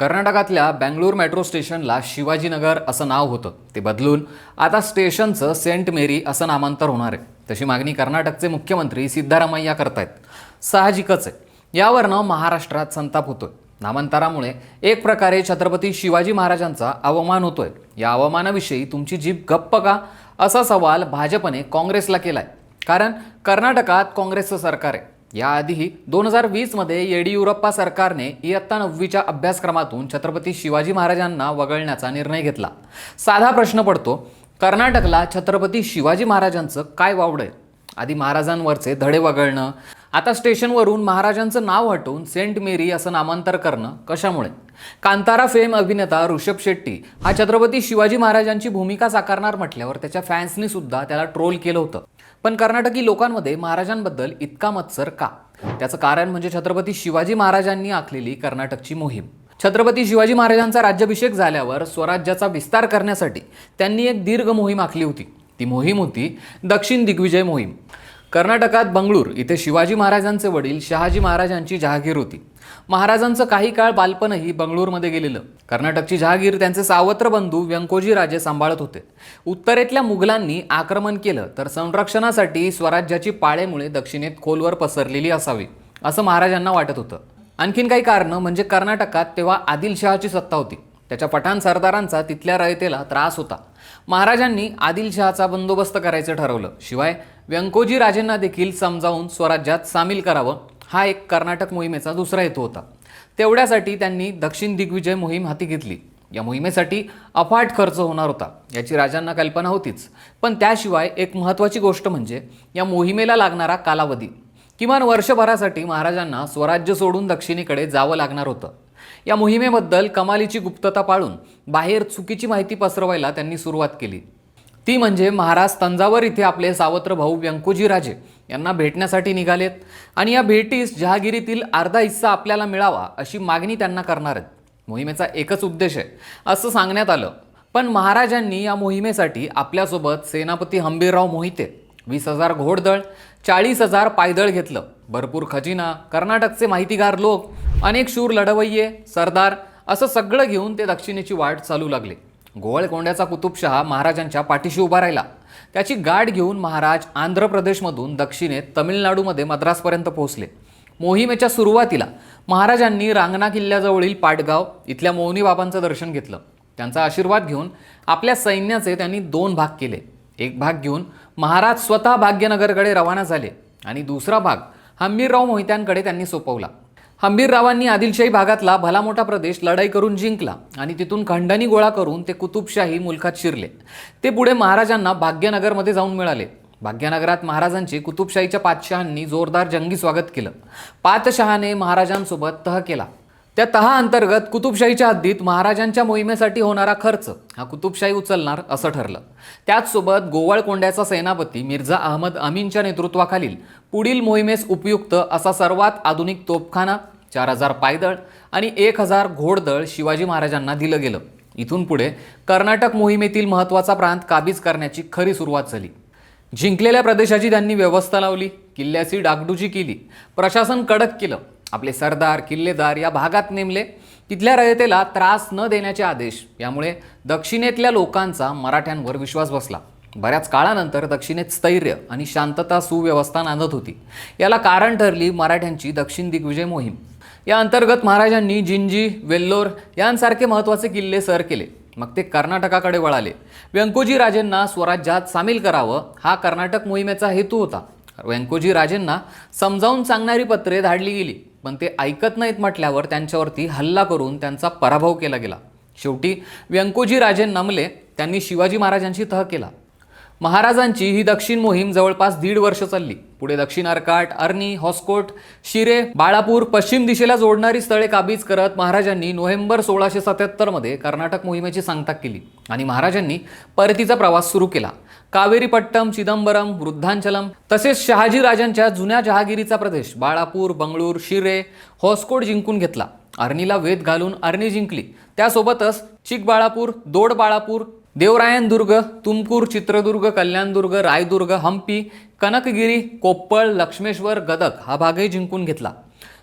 कर्नाटकातल्या बँगलोर मेट्रो स्टेशनला शिवाजीनगर असं नाव होतं. ते बदलून आता स्टेशनचं सेंट मेरी असं नामांतर होणार आहे. तशी मागणी कर्नाटकचे मुख्यमंत्री सिद्धारामय्या करतायत. साहजिकच आहे. यावरनं महाराष्ट्रात संताप होतोय. नामांतरामुळे एक प्रकारे छत्रपती शिवाजी महाराजांचा अवमान होतोय. या अवमानाविषयी तुमची जीभ गप्प का? असा सवाल भाजपने काँग्रेसला केलाय. कारण कर्नाटकात काँग्रेसचं सरकार आहे. याआधीही दोन हजार वीसमध्ये येडियुरप्पा सरकारने इयत्ता नववीच्या अभ्यासक्रमातून छत्रपती शिवाजी महाराजांना वगळण्याचा निर्णय घेतला. साधा प्रश्न पडतो कर्नाटकला छत्रपती शिवाजी महाराजांचं काय वावडं आहे? आधी महाराजांवरचे धडे वगळणं आता स्टेशनवरून महाराजांचं नाव हटवून सेंट मेरी असं नामांतर करणं कशामुळे? कांतारा फेम अभिनेता ऋषभ शेट्टी हा छत्रपती शिवाजी महाराजांची भूमिका साकारणार म्हटल्यावर त्याच्या फॅन्सनी सुद्धा त्याला ट्रोल केलं होतं. पण कर्नाटकी लोकांमध्ये महाराजांबद्दल इतका मत्सर का? त्याचं कारण म्हणजे छत्रपती शिवाजी महाराजांनी आखलेली कर्नाटकची मोहीम. छत्रपती शिवाजी महाराजांचा राज्याभिषेक झाल्यावर स्वराज्याचा विस्तार करण्यासाठी त्यांनी एक दीर्घ मोहीम आखली होती. ती मोहीम होती दक्षिण दिग्विजय मोहीम. कर्नाटकात बंगळूर इथे शिवाजी महाराजांचे वडील शहाजी महाराजांची जहागीर होती. महाराजांचं काही काळ बालपणही बंगळूरमध्ये गेलेलं. कर्नाटकची जहागीर त्यांचे सावत्र बंधू व्यंकोजी राजे सांभाळत होते. उत्तरेतल्या मुघलांनी आक्रमण केलं तर संरक्षणासाठी स्वराज्याची पाळेमुळे दक्षिणेत खोलवर पसरलेली असावी असं महाराजांना वाटत होतं. आणखीन काही कारणं म्हणजे कर्नाटकात तेव्हा आदिलशहाची सत्ता होती. त्याच्या पठाण सरदारांचा तिथल्या रयतेला त्रास होता. महाराजांनी आदिलशहाचा बंदोबस्त करायचं ठरवलं. शिवाय व्यंकोजी राजेंना देखील समजावून स्वराज्यात सामील करावं हा एक कर्नाटक मोहिमेचा दुसरा हेतू होता. तेवढ्यासाठी त्यांनी दक्षिण दिग्विजय मोहीम हाती घेतली. या मोहिमेसाठी अफाट खर्च होणार होता याची राजांना कल्पना होतीच. पण त्याशिवाय एक महत्त्वाची गोष्ट म्हणजे या मोहिमेला लागणारा कालावधी. किमान वर्षभरासाठी महाराजांना स्वराज्य सोडून दक्षिणेकडे जावं लागणार होतं. या मोहिमेबद्दल कमालीची गुप्तता पाळून बाहेर चुकीची माहिती पसरवायला त्यांनी सुरुवात केली. ती म्हणजे महाराज तंजावर इथे आपले सावत्र भाऊ व्यंकुजीराजे. यांना भेटण्यासाठी निघालेत. आणि या भेटीस जहागिरीतील अर्धा हिस्सा आपल्याला मिळावा अशी मागणी त्यांना करणार आहेत. मोहिमेचा एकच उद्देश आहे असं सांगण्यात आलं. पण महाराजांनी या मोहिमेसाठी आपल्यासोबत सेनापती हंबीरराव मोहिते वीस हजार घोडदळ चाळीस हजार पायदळ घेतलं. भरपूर खजिना कर्नाटकचे माहितीगार लोक अनेक शूर लढवय्ये सरदार असं सगळं घेऊन ते दक्षिणेची वाट चालू लागले. गोवळकोंड्याचा कुतुबशहा महाराजांच्या पाठीशी उभा राहिला. त्याची गाठ घेऊन महाराज आंध्र प्रदेशमधून दक्षिणेत तमिळनाडूमध्ये मद्रासपर्यंत पोहोचले. मोहिमेच्या सुरुवातीला महाराजांनी रांगणा किल्ल्याजवळील पाटगाव इथल्या मौनी बाबांचं दर्शन घेतलं. त्यांचा आशीर्वाद घेऊन आपल्या सैन्याचे त्यांनी दोन भाग केले. एक भाग घेऊन महाराज स्वतः भाग्यनगरकडे रवाना झाले आणि दुसरा भाग हंबीरराव मोहित्यांकडे त्यांनी सोपवला. हंबीररावांनी आदिलशाही भागातला भला मोठा प्रदेश लढाई करून जिंकला आणि तिथून खंडणी गोळा करून ते कुतुबशाही मुलखात शिरले. ते पुढे महाराजांना भाग्यनगरमध्ये जाऊन मिळाले. भाग्यनगरात महाराजांचे कुतुबशाहीच्या पातशहांनी जोरदार जंगी स्वागत केलं. पातशहाने महाराजांसोबत तह केला. त्या तहा अंतर्गत कुतुबशाहीच्या हद्दीत महाराजांच्या मोहिमेसाठी होणारा खर्च हा कुतुबशाही उचलणार असं ठरलं. त्याचसोबत गोवळकोंड्याचा सेनापती मिर्झा अहमद अमीनच्या नेतृत्वाखालील पुढील मोहिमेस उपयुक्त असा सर्वात आधुनिक तोफखाना चार हजार पायदळ आणि एक हजार घोडदळ शिवाजी महाराजांना दिलं गेलं. इथून पुढे कर्नाटक मोहिमेतील महत्त्वाचा प्रांत काबीज करण्याची खरी सुरुवात झाली. जिंकलेल्या प्रदेशाची त्यांनी व्यवस्था लावली किल्ल्याची डागडुजी केली प्रशासन कडक केलं आपले सरदार किल्लेदार या भागात नेमले. तिथल्या रयतेला त्रास न देण्याचे आदेश. यामुळे दक्षिणेतल्या लोकांचा मराठ्यांवर विश्वास बसला. बऱ्याच काळानंतर दक्षिणेत स्थैर्य आणि शांतता सुव्यवस्था नांदत होती. याला कारण ठरली मराठ्यांची दक्षिण दिग्विजय मोहीम. या अंतर्गत महाराजांनी जिंजी वेल्लोर यांसारखे महत्त्वाचे किल्ले सर केले. मग ते कर्नाटकाकडे वळाले. व्यंकोजी राजेंना स्वराज्यात सामील करावं हा कर्नाटक मोहिमेचा हेतू होता. व्यंकोजी राजेंना समजावून सांगणारी पत्रे धाडली गेली. पण ते ऐकत नाहीत म्हटल्यावर त्यांच्यावरती हल्ला करून त्यांचा पराभव केला गेला. शेवटी व्यंकोजी राजे नमले त्यांनी शिवाजी महाराजांशी तह केला. महाराजांची ही दक्षिण मोहीम जवळपास दीड वर्ष चालली. पुढे दक्षिण आरकाट अर्नी हॉस्कोट शिरे बाळापूर पश्चिम दिशेला जोडणारी स्थळे काबीज करत महाराजांनी नोव्हेंबर सोळाशे सत्याहत्तरमध्ये कर्नाटक मोहिमेची सांगता केली आणि महाराजांनी परतीचा प्रवास सुरू केला. कावेरीपट्टम चिदंबरम वृद्धांचलम तसेच शहाजी राजांच्या जुन्या जहागिरीचा प्रदेश बाळापूर बंगळूर शिरे हॉस्कोट जिंकून घेतला. अर्नीला वेध घालून अर्नी जिंकली. त्यासोबतच चिकबाळापूर दोड देवरायनदुर्ग तुमकूर चित्रदुर्ग कल्याणदुर्ग रायदुर्ग हम्पी कनकगिरी कोप्पळ लक्ष्मेश्वर गदक हा भागही जिंकून घेतला.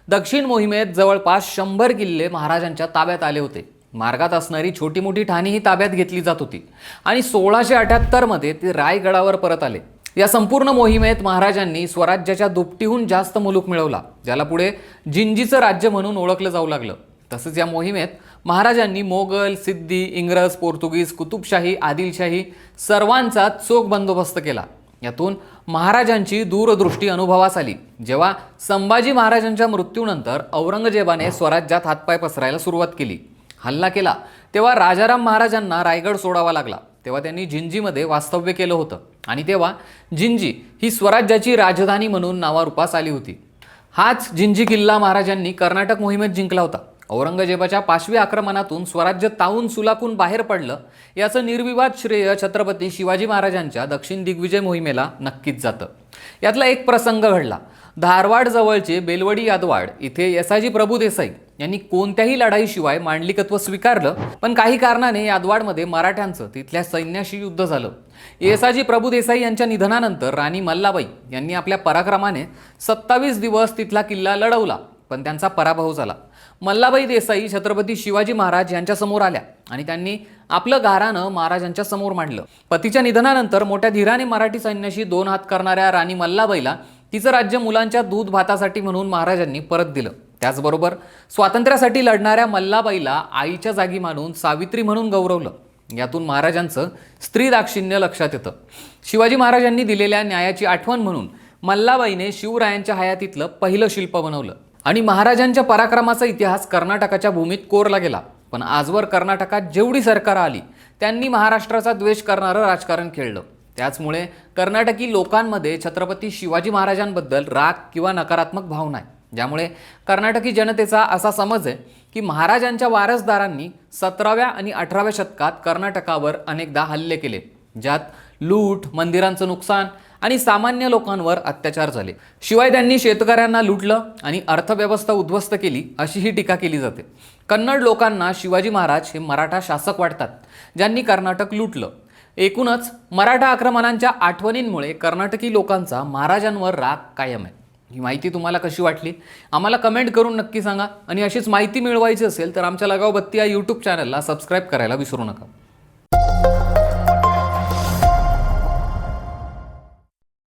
दक्षिण मोहिमेत जवळपास शंभर किल्ले महाराजांच्या ताब्यात आले होते. मार्गात असणारी छोटी मोठी ठाणीही ताब्यात घेतली जात होती. आणि सोळाशे अठ्याहत्तरमध्ये ते रायगडावर परत आले. या संपूर्ण मोहिमेत महाराजांनी स्वराज्याच्या दुपटीहून जास्त मुलूक मिळवला ज्याला पुढे जिंजीचं राज्य म्हणून ओळखलं जाऊ लागलं. तसंच या मोहिमेत महाराजांनी मोगल सिद्धी इंग्रज पोर्तुगीज कुतुबशाही आदिलशाही सर्वांचा चोख बंदोबस्त केला. यातून महाराजांची दूरदृष्टी अनुभवास आली. जेव्हा संभाजी महाराजांच्या मृत्यूनंतर औरंगजेबाने स्वराज्यात हातपाय पसरायला सुरुवात केली. हल्ला केला. तेव्हा राजाराम महाराजांना रायगड सोडावा लागला. तेव्हा त्यांनी जिंजीमध्ये वास्तव्य केलं होतं. आणि तेव्हा जिंजी ही स्वराज्याची राजधानी म्हणून नावारूपास आली होती. हाच जिंजी किल्ला महाराजांनी कर्नाटक मोहिमेत जिंकला होता. औरंगजेबाच्या पाशवी आक्रमणातून स्वराज्य तावून सुलाकून बाहेर पडलं याचं निर्विवाद श्रेय छत्रपती शिवाजी महाराजांच्या दक्षिण दिग्विजय मोहिमेला नक्कीच जातं. यातला एक प्रसंग घडला. धारवाड जवळचे बेलवडी यादवाड इथे यसाजी प्रभू देसाई यांनी कोणत्याही लढाईशिवाय मांडलिकत्व स्वीकारलं पण काही कारणाने यादवाडमध्ये मराठ्यांचं तिथल्या सैन्याशी युद्ध झालं. येसाजी प्रभू देसाई यांच्या निधनानंतर राणी मल्लाबाई यांनी आपल्या पराक्रमाने सत्तावीस दिवस तिथला किल्ला लढवला. पण त्यांचा पराभव झाला. मल्लाबाई देसाई छत्रपती शिवाजी महाराज यांच्यासमोर आल्या आणि त्यांनी आपलं गारानं महाराजांच्या समोर मांडलं. पतीच्या निधनानंतर मोठ्या धीराने मराठी सैन्याशी दोन हात करणाऱ्या राणी मल्लाबाईला तिचं राज्य मुलांच्या दूध भातासाठी म्हणून महाराजांनी परत दिलं. त्याचबरोबर स्वातंत्र्यासाठी लढणाऱ्या मल्लाबाईला आईच्या जागी मानून सावित्री म्हणून गौरवलं. यातून महाराजांचं स्त्री दाक्षिण्य लक्षात येतं. शिवाजी महाराजांनी दिलेल्या न्यायाची आठवण म्हणून मल्लाबाईने शिवरायांच्या हयातीतलं पहिलं शिल्प बनवलं. आणि महाराजांच्या पराक्रमाचा इतिहास कर्नाटकाच्या भूमीत कोरला गेला. पण आजवर कर्नाटकात जेवढी सरकारं आली त्यांनी महाराष्ट्राचा द्वेष करणारं राजकारण खेळलं. त्याचमुळे कर्नाटकी लोकांमध्ये छत्रपती शिवाजी महाराजांबद्दल राग किंवा नकारात्मक भावना आहे ज्यामुळे कर्नाटकी जनतेचा असा समज आहे की महाराजांच्या वारसदारांनी सतराव्या आणि अठराव्या शतकात कर्नाटकावर अनेकदा हल्ले केले. ज्यात लूट मंदिरांचं नुकसान आणि सामान्य लोकांवर अत्याचार झाले. शिवाय त्यांनी शेतकऱ्यांना लुटलं आणि अर्थव्यवस्था उद्ध्वस्त केली अशी ही टीका केली जाते. कन्नड लोकांना शिवाजी महाराज हे मराठा शासक वाटतात ज्यांनी कर्नाटक लुटलं. एकूणच मराठा आक्रमणांच्या आठवणींमुळे कर्नाटकी लोकांचा महाराजांवर राग कायम आहे. ही माहिती तुम्हाला कशी वाटली? आम्हाला कमेंट करून नक्की सांगा. आणि अशीच माहिती मिळवायची असेल तर आमच्या लगाव बत्ती या यूट्यूब चॅनलला सबस्क्राईब करायला विसरू नका.